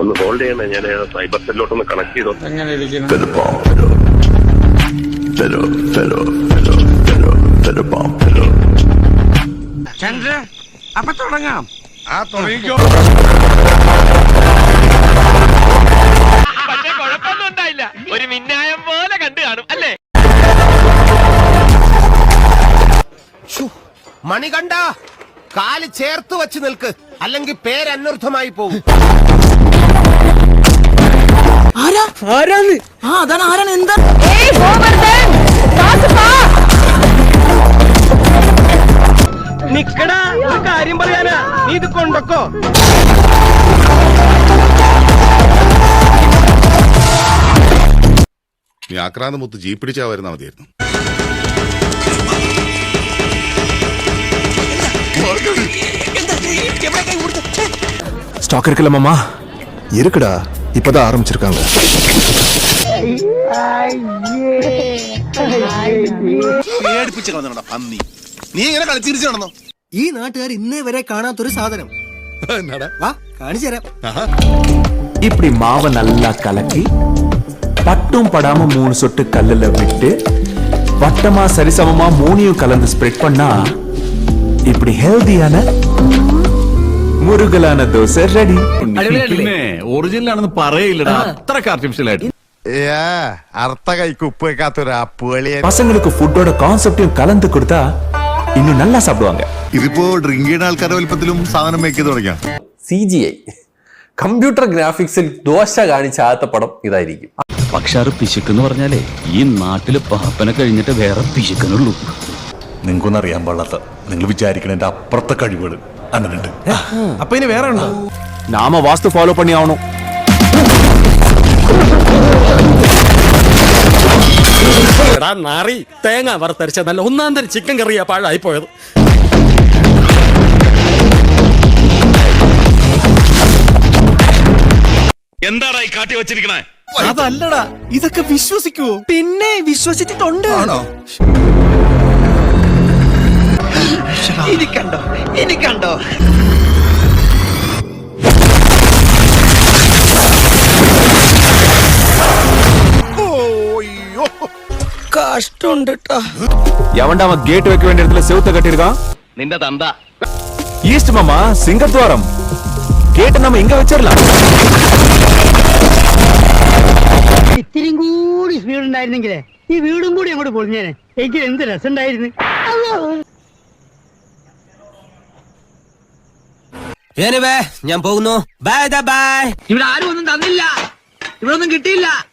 ഒന്ന് ഹോൾഡ് ചെയ്യണേ. ഞാൻ സൈബർ സെല്ലോട്ടൊന്ന് കണക്ട് ചെയ്തോ? എങ്ങനെ ഇരിക്കുന്നു. ചന്ദ്ര അപ്പൊ തുടങ്ങാം. പക്ഷെ കുഴപ്പമൊന്നും ഉണ്ടായില്ല. ഒരു മിന്നായം പോലെ കണ്ടു കാണും അല്ലേ? മണികണ്ഠ കാൽ ചേർത്ത് വെച്ച് നിൽക്ക്. അല്ലെങ്കിൽ പേരനർത്ഥമായി പോകും ആരാ? ആരാന്ന്? ആ ആരാണ്? എന്താ? നിക്കടാ ഒരു കാര്യം പറയാനാ. നീ ഇത് കൊണ്ടക്കോ. നീ ആക്രാന്തമുത്ത് ജീപ്പ് പിടിച്ചാ വരുന്നാ മതിയായിരുന്നു. స్టాక్ ఇరుకలమ్మా இருக்குடா இப்பதான் ஆரம்பிச்சிருக்காங்க പേടിപ്പിച്ച് കളഞ്ഞടാ പന്നി നീ ഇങ്ങനെ കളിച്ചിരിച്ചു നടന്നോ ഈ നാട്ടുകാർ ഇന്നേ വരെ കാണാത്തൊരു സാധനം വാ കാണിച്ചു തരാം இப்படி மாவை நல்லா கலக்கி பட்டும் படாம மூணு சொட்டு கல்லுல விட்டு வட்டமா சரிசமமா மூணையும் கலந்து ஸ்ப்ரெட் பண்ணா இப்படி ஹெல்தியான முருகலான தோசை ரெடி പിന്നെ ഒറിജിനൽ ആണെന്ന് പറയില്ലടാ അത്രക്ക് ആർട്ടിഫിഷ്യൽ ആയിട്ട് അർത്ഥ കൈക്ക് ഉപ്പ് വെക്കാത്തൊരു അപ്പുകളിയെ பசங்களுக்கு ஃபுட்டோட கான்செப்டையும் கலந்து கொடுத்தா இன்னுം நல்லா சாப்பிடுவாங்க ഇതിപ്പോ ഡ്രിങ്ക് ചെയ്യുന്ന ആൾക്കാരുടെ വലിപ്പത്തിലും സാധനം വെക്കി തുടങ്ങിയ C G I computer ഗ്രാഫിക്സിൽ dosa കാണിച്ചാത്ത പടം ഇതായിരിക്കും പക്ഷെ അത് പിശുക്കെന്ന് പറഞ്ഞാലേ ഈ നാട്ടില് പാപ്പനെ കഴിഞ്ഞിട്ട് വേറെ പിശുക്കനുള്ളൂ നിങ്ങൾക്കൊന്നും അറിയാൻ പാടില്ലാത്ത നിങ്ങൾ വിചാരിക്കണതിന്റെ അപ്പുറത്തെ കഴിവുകൾ അങ്ങനെ ഉണ്ട് അപ്പൊ ഇനി വേറെ ഉണ്ടോ? നാമ വാസ്തു ഫോളോ പണിയാവണോ എടാ നാറി തേങ്ങ വറുത്തരിച്ച നല്ല ഒന്നാം തരം ചിക്കൻ കറിയാ പാഴായി പോയത് എന്താടാ ഈ കാട്ടി വെച്ചിരിക്കണേ? അതല്ലടാ ഇതൊക്കെ വിശ്വസിക്കുവോ? പിന്നെ വിശ്വസിച്ചിട്ടുണ്ട്. ആണോ? ഇനി കണ്ടോ ഇനി കണ്ടോ കഷ്ടമുണ്ട് കേട്ടോ எவன்டா அவன் கேட் வைக்க வேண்டிய இடத்துல செவுத்த கட்டியிருக்கான் നിന്റെ തന്ത ஈஸ்ட் மாமா சிங்கத்வாரம் கேட்டை நம்ம இங்க வச்சிடலாம் ഇത്തിരിയും കൂടി സ്പീഡ് ഉണ്ടായിരുന്നെങ്കിലേ ഈ വീടും കൂടി അങ്ങോട്ട് പൊളിഞ്ഞേനെ എനിക്ക് എന്ത് രസം ഉണ്ടായിരുന്നു ഞാൻ പോകുന്നു. ബൈ ബൈ ഇവിടെ ആരും ഒന്നും തന്നില്ല. ഇവിടെ ഒന്നും കിട്ടിയില്ല.